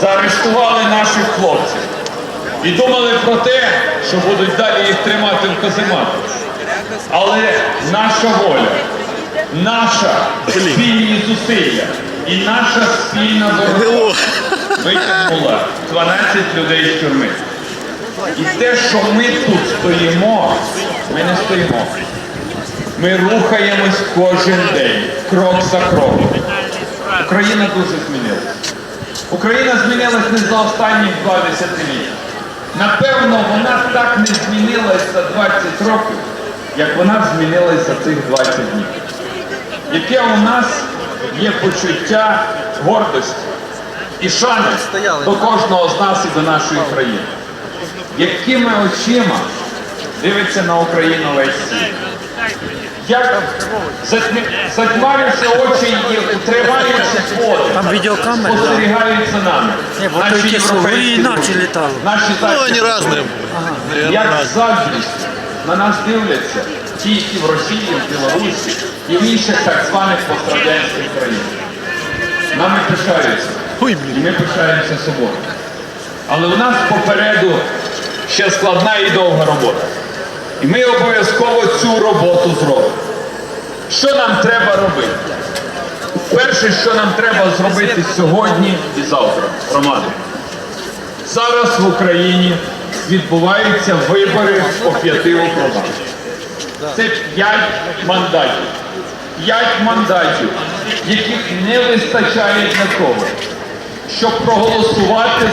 заарештували наших хлопців і думали про те, що будуть далі їх тримати в казематах. Але наша воля, наша спільні зусилля і наша спільна боротьба витягнула 12 людей з тюрми. І те, що ми тут стоїмо, ми не стоїмо. Ми рухаємось кожен день, крок за кроком. Україна дуже змінилася. Україна змінилась не за останні два десятиліття. Напевно, вона так не змінилась за 20 років, як вона змінилась за цих 20 днів. Яке у нас є почуття гордості і шани до кожного з нас і до нашої країни. Якими очима дивиться на Україну весь світ? Як затьмі- очі і води, Там відеокамери, да. спостерігають за нами. Ні, бо то Наші європейські іначе друзі, літали. Наші Ну, західні они разные. Як заздрість на нас дивляться ті, які в Росії, в Білорусі і в інших так званих пострадянських країнах. Нами пишаються. Ой, І ми пишаємося собою. Але у нас попереду ще складна і довга робота. І ми обов'язково цю роботу зробимо. Що нам треба робити? Перше, що нам треба зробити сьогодні і завтра, громади. Зараз в Україні відбуваються вибори по п'яти округах. Це п'ять мандатів. П'ять мандатів, яких не вистачає для того, щоб проголосувати